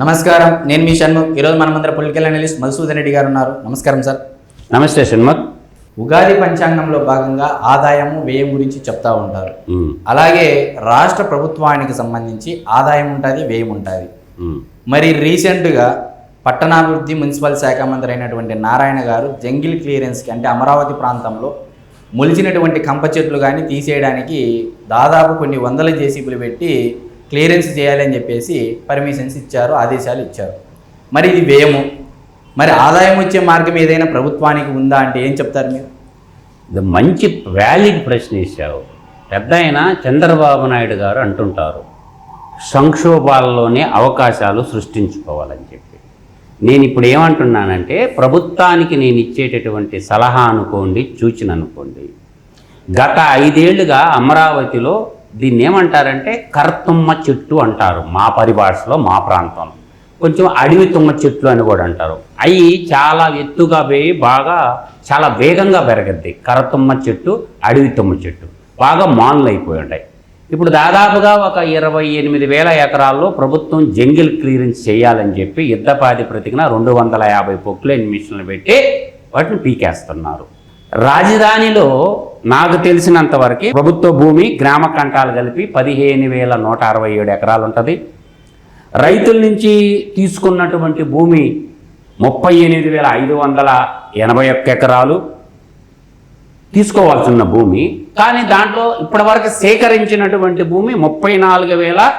నమస్కారం. నేను మీ షణ్ముఖ్. ఈరోజు మన మందర పొలిటికల్ అనలిస్ట్ మధుసూదన్ రెడ్డి గారు ఉన్నారు. నమస్కారం సార్. నమస్తే షణ్మత్ ఉగాది పంచాంగంలో భాగంగా ఆదాయము వ్యయం గురించి చెప్తా ఉంటారు. అలాగే రాష్ట్ర ప్రభుత్వానికి సంబంధించి ఆదాయం ఉంటుంది వ్యయం ఉంటుంది. మరి రీసెంట్గా పట్టణాభివృద్ధి మున్సిపల్ శాఖ మంత్రి అయినటువంటి నారాయణ గారు జంగిల్ క్లియరెన్స్కి అంటే అమరావతి ప్రాంతంలో మొలిచినటువంటి కంప చెట్లు కానీ తీసేయడానికి దాదాపు కొన్ని వందల జేసీబీలు పెట్టి క్లియరెన్స్ చేయాలని చెప్పేసి పర్మిషన్స్ ఇచ్చారు ఆదేశాలు ఇచ్చారు. మరి ఇది వ్యయము. మరి ఆదాయం వచ్చే మార్గం ఏదైనా ప్రభుత్వానికి ఉందా అంటే ఏం చెప్తారు మీరు? ఇది మంచి వ్యాలిడ్ ప్రశ్న ఇచ్చావు పెద్ద అయిన చంద్రబాబు నాయుడు గారు అంటుంటారు సంక్షోభాల్లోనే అవకాశాలు సృష్టించుకోవాలని చెప్పి. నేను ఇప్పుడు ఏమంటున్నానంటే ప్రభుత్వానికి నేను ఇచ్చేటటువంటి సలహా అనుకోండి సూచన అనుకోండి. గత ఐదేళ్ళుగా అమరావతిలో దీన్ని ఏమంటారంటే కర్తుమ్మ చెట్టు అంటారు మా పరిభాషలో మా ప్రాంతంలో. కొంచెం అడవి తుమ్మ చెట్లు అని కూడా అంటారు. అవి చాలా ఎత్తుగా పోయి బాగా చాలా వేగంగా పెరగద్ది. కరతుమ్మ చెట్టు అడవి తుమ్మ చెట్టు. బాగా మాన్లు అయిపోయి ఉంటాయి. ఇప్పుడు దాదాపుగా ఒక ఇరవై ఎనిమిది వేల ఎకరాల్లో ప్రభుత్వం జంగిల్ క్లియరెన్స్ చేయాలని చెప్పి యుద్ధపాది ప్రతికిన రెండు వందల యాభై పొక్కులేని మిషన్లు పెట్టి వాటిని పీకేస్తున్నారు. రాజధానిలో నాకు తెలిసినంత వరకు ప్రభుత్వ భూమి గ్రామ కంటాలు కలిపి పదిహేను వేల నూట అరవై ఏడు ఎకరాలు ఉంటుంది. రైతుల నుంచి తీసుకున్నటువంటి భూమి ముప్పై ఎనిమిది వేల ఐదు వందల ఎనభై ఒక్క ఎకరాలు తీసుకోవాల్సిన భూమి. కానీ దాంట్లో ఇప్పటివరకు సేకరించినటువంటి భూమి ముప్పై నాలుగు వేల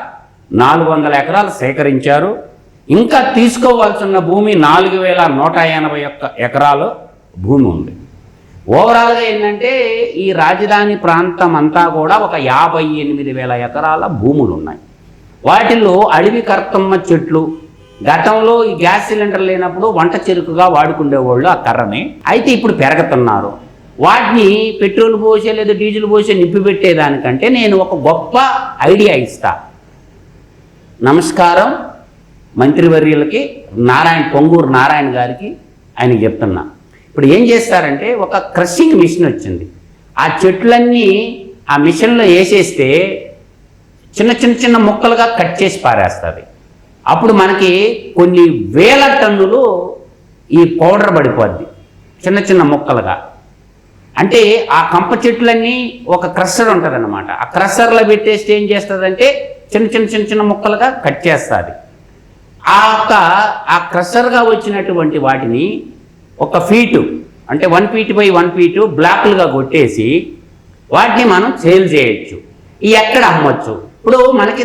నాలుగు వందల ఎకరాలు సేకరించారు. ఇంకా తీసుకోవాల్సిన భూమి నాలుగు వేల నూట ఎనభై ఒక్క ఎకరాలు భూమి ఉంది. ఓవరాల్గా ఏంటంటే ఈ రాజధాని ప్రాంతం అంతా కూడా ఒక యాభై ఎనిమిది వేల ఎకరాల భూములు ఉన్నాయి వాటిల్లో అడవి కర్తమ్మ చెట్లు గతంలో ఈ గ్యాస్ సిలిండర్ లేనప్పుడు వంట చెరుకుగా వాడుకునేవాళ్ళు ఆ కర్రని అయితే ఇప్పుడు పెరుగుతున్నారు. వాటిని పెట్రోల్ పోసే లేదా డీజిల్ పోసే నింపి పెట్టేదానికంటే నేను ఒక గొప్ప ఐడియా ఇస్తా. నమస్కారం. మంత్రివర్యులకి నారాయణ పొంగూరు నారాయణ గారికి ఆయన చెప్తున్నా. ఇప్పుడు ఏం చేస్తారంటే ఒక క్రషింగ్ మిషన్ వచ్చింది. ఆ చెట్లన్నీ ఆ మిషన్లో వేసేస్తే చిన్న చిన్న చిన్న ముక్కలుగా కట్ చేసి పారేస్తుంది. అప్పుడు మనకి కొన్ని వేల టన్నులు ఈ పౌడర్ పడిపోద్ది చిన్న చిన్న ముక్కలుగా. అంటే ఆ కంప చెట్లన్నీ ఒక క్రషర్ ఉంటుందన్నమాట. ఆ క్రషర్లో పెట్టేస్తే ఏం చేస్తుందంటే చిన్న చిన్న చిన్న చిన్న ముక్కలుగా కట్ చేస్తుంది. ఆ యొక్క ఆ క్రషర్గా వచ్చినటువంటి వాటిని ఒక ఫీటు అంటే one feet by one feet బ్లాక్లుగా కొట్టేసి వాటిని మనం సేల్ చేయొచ్చు. ఈ ఎక్కడ అమ్మొచ్చు? ఇప్పుడు మనకి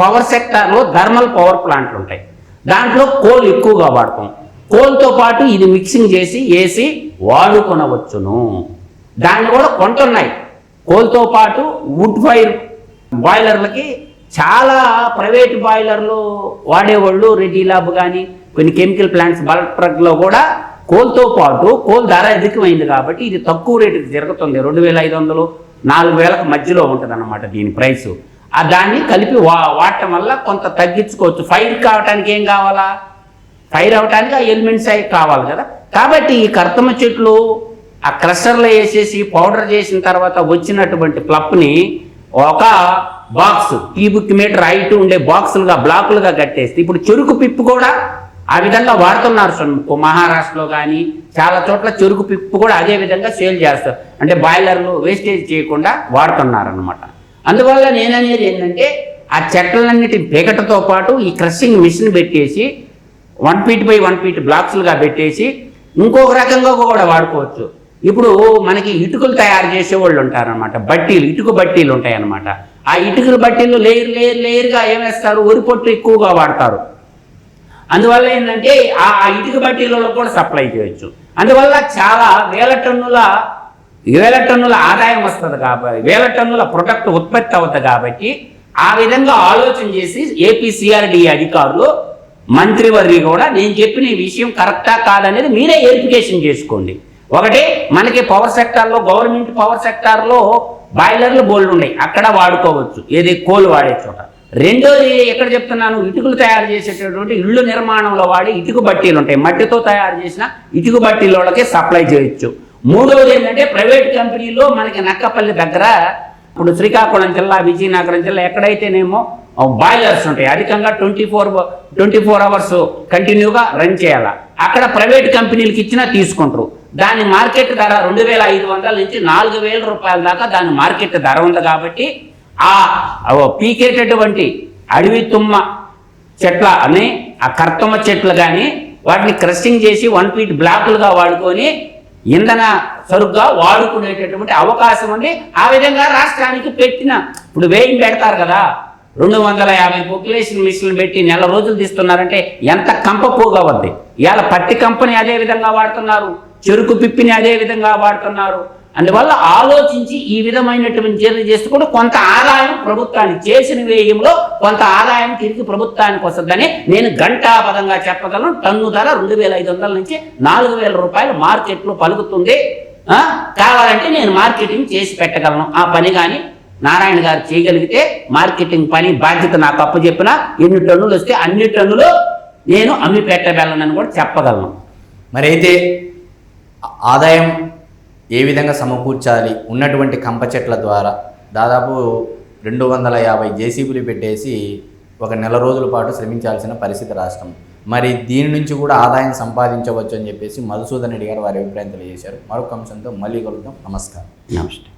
పవర్ సెక్టార్లో థర్మల్ పవర్ ప్లాంట్లు ఉంటాయి. దాంట్లో కోల్ ఎక్కువగా వాడతాం. కోల్తో పాటు ఇది మిక్సింగ్ చేసి వేసి వాడుకొనవచ్చును. దాన్ని కూడా కొంటున్నాయి. కోల్తో పాటు వుడ్ ఫైర్ బాయిలర్లకి చాలా ప్రైవేట్ బాయిలర్లు వాడేవాళ్ళు రెడ్డి ల్యాబ్ కానీ కొన్ని కెమికల్ ప్లాంట్స్ బల్క్ ట్రక్లో కూడా కోల్తో పాటు కోల్ ధర అధికమైంది కాబట్టి ఇది తక్కువ రేటుకి జరుగుతుంది. రెండు వేల ఐదు వందలు నాలుగు వేలకు మధ్యలో ఉంటుంది అన్నమాట దీని ప్రైస్. ఆ దాన్ని కలిపి వా వాడటం వల్ల కొంత తగ్గించుకోవచ్చు. ఫైర్ కావటానికి ఏం కావాలా? ఫైర్ అవటానికి ఆ ఎలిమెంట్స్ అవి కావాలి కదా. కాబట్టి ఈ కర్తమ చెట్లు ఆ క్రషర్లో వేసేసి పౌడర్ చేసిన తర్వాత వచ్చినటువంటి ప్లప్ని ఒక బాక్స్ టీ బుక్ మీటర్ హైట్ ఉండే బాక్సులుగా బ్లాకులుగా కట్టేస్తే ఇప్పుడు చెరుకు పిప్పు కూడా ఆ విధంగా వాడుతున్నారు సొమ్ము మహారాష్ట్రలో కానీ చాలా చోట్ల చెరుకు పిప్పు కూడా అదే విధంగా సేల్ చేస్తారు. అంటే బాయిలర్లు వేస్టేజ్ చేయకుండా వాడుతున్నారు అనమాట అందువల్ల నేననేది ఏంటంటే ఆ చెట్లన్నిటి పెకటతో పాటు ఈ క్రషింగ్ మిషన్ పెట్టేసి one feet by one feet బ్లాక్స్లుగా పెట్టేసి ఇంకొక రకంగా కూడా వాడుకోవచ్చు. ఇప్పుడు మనకి ఇటుకలు తయారు చేసే వాళ్ళు ఉంటారనమాట బట్టీలు ఇటుక బట్టీలు ఉంటాయన్నమాట. ఆ ఇటుకల బట్టీలు లేయర్ లేయర్ లేయర్గా ఏమేస్తారు వరి పొట్టు ఎక్కువగా వాడతారు. అందువల్ల ఏంటంటే ఆ ఇటుక బట్టీలలో కూడా సప్లై చేయొచ్చు. అందువల్ల చాలా వేల టన్నుల వేల టన్నుల ఆదాయం వస్తుంది కాబట్టి వేల టన్నుల ప్రొడక్ట్ ఉత్పత్తి అవుతుంది కాబట్టి ఆ విధంగా ఆలోచన చేసి ఏపీసీఆర్డి అధికారులు మంత్రివర్గి కూడా నేను చెప్పిన ఈ విషయం కరెక్టా కాదనేది మీరే వెరిఫికేషన్ చేసుకోండి. ఒకటి మనకి పవర్ సెక్టార్లో గవర్నమెంట్ పవర్ సెక్టార్లో బాయిలర్లు బోల్డ్ ఉన్నాయి. అక్కడ వాడుకోవచ్చు. ఏది? కోల్ వాడే చోట. రెండోది ఎక్కడ చెప్తున్నాను? ఇటుకలు తయారు చేసేటటువంటి ఇళ్ళు నిర్మాణంలో వాడి ఇటుక బట్టీలు ఉంటాయి. మట్టితో తయారు చేసిన ఇటుక బట్టీలకి సప్లై చేయొచ్చు. మూడవది ఏంటంటే ప్రైవేట్ కంపెనీలో మనకి నక్కపల్లి దగ్గర ఇప్పుడు శ్రీకాకుళం జిల్లా విజయనగరం జిల్లా ఎక్కడైతేనేమో బాయిలర్స్ ఉంటాయి. అధికంగా twenty four twenty four hours కంటిన్యూగా రన్ చేయాలి. అక్కడ ప్రైవేట్ కంపెనీలకు ఇచ్చినా తీసుకుంటారు. దాని మార్కెట్ ధర రెండు వేల ఐదు వందల నుంచి నాలుగు వేల రూపాయల దాకా దాని మార్కెట్ ధర ఉంది కాబట్టి ఆ పీకేటటువంటి అడవి తుమ్మ చెట్ల అని ఆ కర్తమ్మ చెట్లు కానీ వాటిని క్రషింగ్ చేసి వన్ ఫీట్ బ్లాకులుగా వాడుకొని ఇంధన సరుగ్గా వాడుకునేటటువంటి అవకాశం ఉంది ఆ విధంగా రాష్ట్రానికి పెట్టిన. ఇప్పుడు వేయం పెడతారు కదా రెండు వందల యాభై పాపులేషన్ మిషన్లు పెట్టి నెల రోజులు తీస్తున్నారంటే ఎంత కంప పోగా వద్ది ఇవాళ పత్తి కంపెనీ అదే విధంగా వాడుతున్నారు చెరుకు పిప్పిని అదే విధంగా వాడుతున్నారు. అందువల్ల ఆలోచించి ఈ విధమైనటువంటి చర్యలు చేస్తూ కూడా కొంత ఆదాయం ప్రభుత్వానికి చేసిన వ్యయంలో కొంత ఆదాయం తిరిగి ప్రభుత్వానికి వస్తుందని నేను గంటాపదంగా చెప్పగలను. టన్ను ధర రెండు వేల ఐదు వందల నుంచి నాలుగు వేల రూపాయలు మార్కెట్లో పలుకుతుంది. కావాలంటే నేను మార్కెటింగ్ చేసి పెట్టగలను. ఆ పని కానీ నారాయణ గారు చేయగలిగితే మార్కెటింగ్ పని బాధ్యత నాకు అప్పచెప్పిన ఎన్ని టన్నులు వస్తే అన్ని టన్నులు నేను అమ్మి పెట్టగలనని కూడా చెప్పగలను. మరి అయితే ఆదాయం ఏ విధంగా సమకూర్చాలి ఉన్నటువంటి కంప చెట్ల ద్వారా? దాదాపు రెండు వందల యాభై జేసీబీలు పెట్టేసి ఒక నెల రోజుల పాటు శ్రమించాల్సిన పరిస్థితి రాష్ట్రం. మరి దీని నుంచి కూడా ఆదాయం సంపాదించవచ్చు అని చెప్పేసి మధుసూదన్ రెడ్డి గారు వారి అభిప్రాయం తెలియజేశారు. మరొక అంశంతో మళ్ళీ కలుద్దాం. నమస్కారం. నమస్తే.